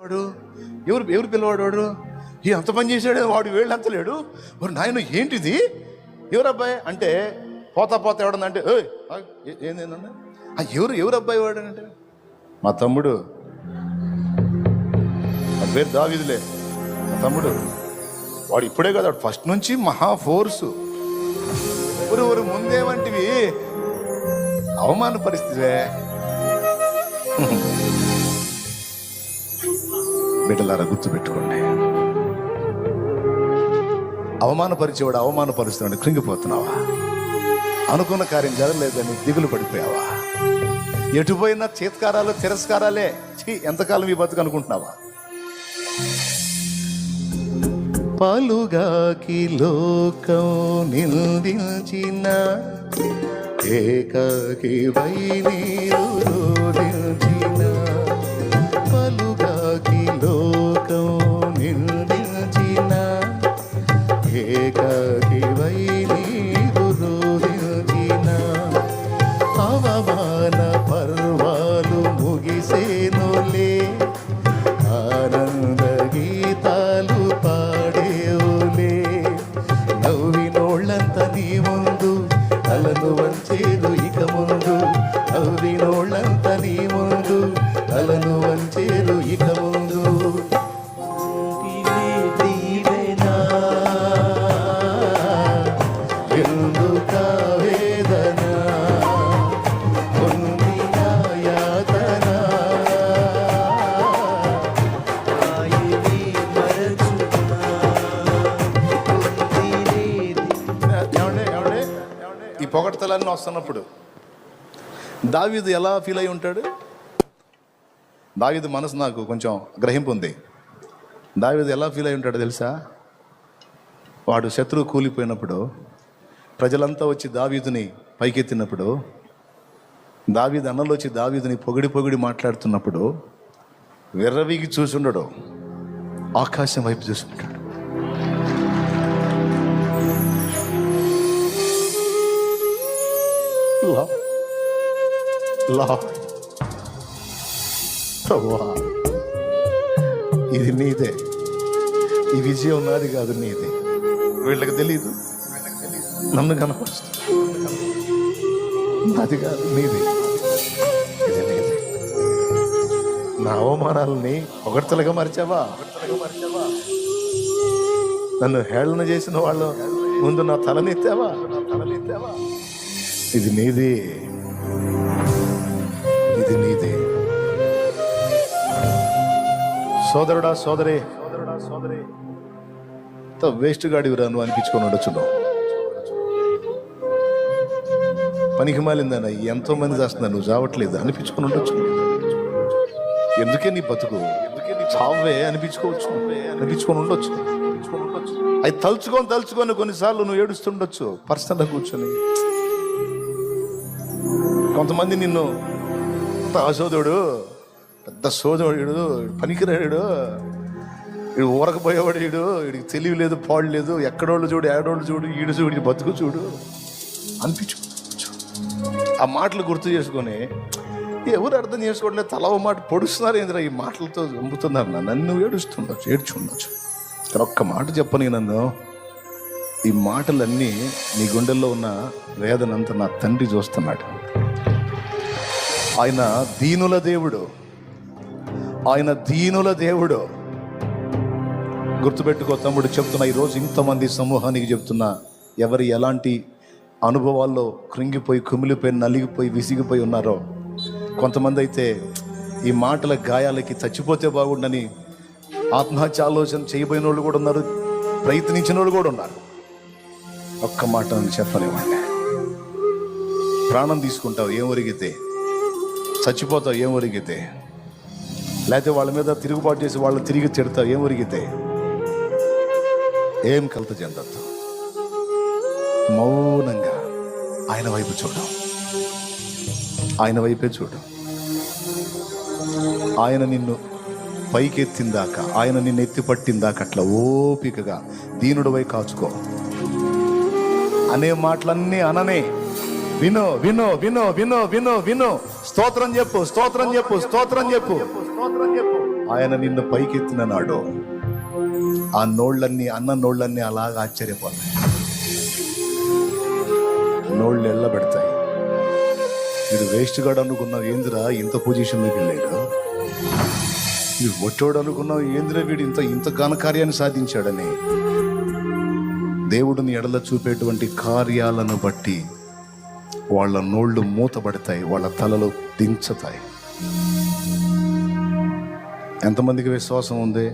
వాడు ఎవరు ఎవరు పిల్లవాడు వాడు? ఈ అంత పని చేశాడు వాడు వేళ్ళు అంత లేడు మరి నాయన ఏంటిది? ఎవరబ్బాయి? అంటే పోతా పోతా ఎవడన్నా ఏయ్ ఏ- ఆ ఎవరు ఎవరు అబ్బాయి వాడు అంటే? మా తమ్ముడు. నా పేరు దావిదిలే. మా తమ్ముడు. వాడు ఇప్పుడే కదా వాడు ఫస్ట్ నుంచి మహా ఫోర్సు. ఊరు ఊరు ముందేమంటివి అవమాన పరిస్థితే బిడ్డలారా గుర్తుపెట్టుకోండి. అవమానపరిచేవాడు అవమానపరుస్తున్నాడు కృంగిపోతున్నావా? అనుకున్న కార్యం జరగలేదని దిగులు పడిపోయావా? ఎటుపోయినా చేత్కారాలు తిరస్కారాలే. ఛీ, ఎంతకాలం ఈ బతుకు అనుకుంటున్నావా? పలుగాకి లోకం నిందించిన ఏకాకి వై నీరు I don't know. పొగడతలన్నీ వస్తున్నప్పుడు దావీదు ఎలా ఫీల్ అయి ఉంటాడు? దావీదు మనసు నాకు కొంచెం గ్రహింపు ఉంది. దావీదు ఎలా ఫీల్ అయి ఉంటాడు తెలుసా? వాడు శత్రువు కూలిపోయినప్పుడు ప్రజలంతా వచ్చి దావీదుని పైకెత్తినప్పుడు దావీదు అన్నలు వచ్చి దావీదుని పొగిడి పొగిడి మాట్లాడుతున్నప్పుడు విర్రవీగి చూసుండడు ఆకాశం వైపు చూసుకుంటాడు లా ప్రభువా ఇది నీదే. ఈ విజయం నాది కాదు నీదే. వీళ్ళకి తెలియదు నన్ను కనపరుస్తుంది. నాది కాదు నీదే. ఇది నీది. నా అవమానాలని ఒకటితలుగా మరిచావా? నన్ను హేళన చేసిన వాళ్ళు ముందు నా తలనెత్తావా తలనెత్తావా ఇది నీది. ఇది నీది. సోదరుడా సోదరే. సోదరుడా సోదరే వేస్ట్ గాడి నువ్వు అనిపించుకొని ఉండొచ్చు పనికి మాలిందన్న ఎంతో మంది చేస్తున్నా నువ్వు చావట్లేదు అనిపించుకొని ఉండొచ్చు. ఎందుకే నీ బతుకు ఎందుకే నీ చావే అనిపించుకోవచ్చు? అనిపించుకొని ఉండొచ్చు. అది తలుచుకొని తలుచుకొని కొన్నిసార్లు నువ్వు ఏడుస్తుండొచ్చు. పర్సనల్గా కూర్చొని. కొంతమంది నిన్ను అంత అసోదుడు పెద్ద సోదరుడు పనికిరాడు వీడు ఊరకపోయేవాడు వీడు వీడికి తెలివి లేదు పాడు లేదు ఎక్కడోళ్ళు చూడు ఏడోళ్ళు చూడు ఈడు చూడు బతుకు చూడు అనిపించు ఆ మాటలు గుర్తు చేసుకొని ఎవరు అర్థం చేసుకోవట్లేదు తల మాట పొడుస్తున్నారు ఏంద్రా ఈ మాటలతో చంపుతున్నారు నన్ను నన్ను ఏడుస్తుండొచ్చు ఏడ్చుండొచ్చు. కానీ ఒక్క మాట చెప్పని నన్ను ఈ మాటలన్నీ నీ గుండెల్లో ఉన్న వేదనంతా నా తండ్రి చూస్తున్నాడు. ఆయన దీనుల దేవుడు. ఆయన దీనుల దేవుడు. గుర్తుపెట్టుకో తమ్ముడు చెప్తున్నా ఈరోజు ఇంతమంది సమూహానికి చెప్తున్నా ఎవరు ఎలాంటి అనుభవాల్లో కృంగిపోయి కుమిలిపోయి నలిగిపోయి విసిగిపోయి ఉన్నారో. కొంతమంది అయితే ఈ మాటల గాయాలకి చచ్చిపోతే బాగుండని ఆత్మహత్య ఆలోచన చేయబోయిన వాళ్ళు కూడా ఉన్నారు ప్రయత్నించిన వాళ్ళు కూడా ఉన్నారు. ఒక్క మాట చెప్పలేమండి. ప్రాణం తీసుకుంటావు ఏం ఒరిగితే చచ్చిపోతావు ఏం ఒరిగితే? లేకపోతే వాళ్ళ మీద తిరుగుబాటు చేసి వాళ్ళు తిరిగి తిడతావు ఏం ఒరిగితే? ఏం కలత చెందద్దు. మౌనంగా ఆయన వైపు చూడం. ఆయన వైపే చూడం. ఆయన నిన్ను పైకెత్తిందాక ఆయన నిన్ను ఎత్తి పట్టిందాక అట్లా ఓపికగా దీనుడివై కాచుకో. అనే మాటలన్నీ అననే. వినో వినో వినో వినో వినో వినో. స్తోత్రం చెప్పు స్తోత్రం చెప్పు స్తోత్రం చెప్పు. ఆయన నిన్ను పైకెత్తిన నాడు ఆ నోళ్ళన్నీ అన్న నోళ్ళన్నీ అలాగ ఆశ్చర్యపోతాయి. నోళ్ళు ఎల్లబెడతాయి. మీరు వేస్ట్ గాడు అనుకున్నావు ఏందిరా ఇంత పొజిషన్లోకి వెళ్ళాడు? మీరు ఒట్టోడు అనుకున్నావు ఏందిరా వీడు ఇంత ఇంత ఘనకార్యాన్ని సాధించాడని? దేవుడిని ఎడల చూపేటువంటి కార్యాలను బట్టి వాళ్ళ నోళ్ళు మూతబడతాయి వాళ్ళ తలలు దించుతాయి. ఎంతమందికి విశ్వాసం ఉంది?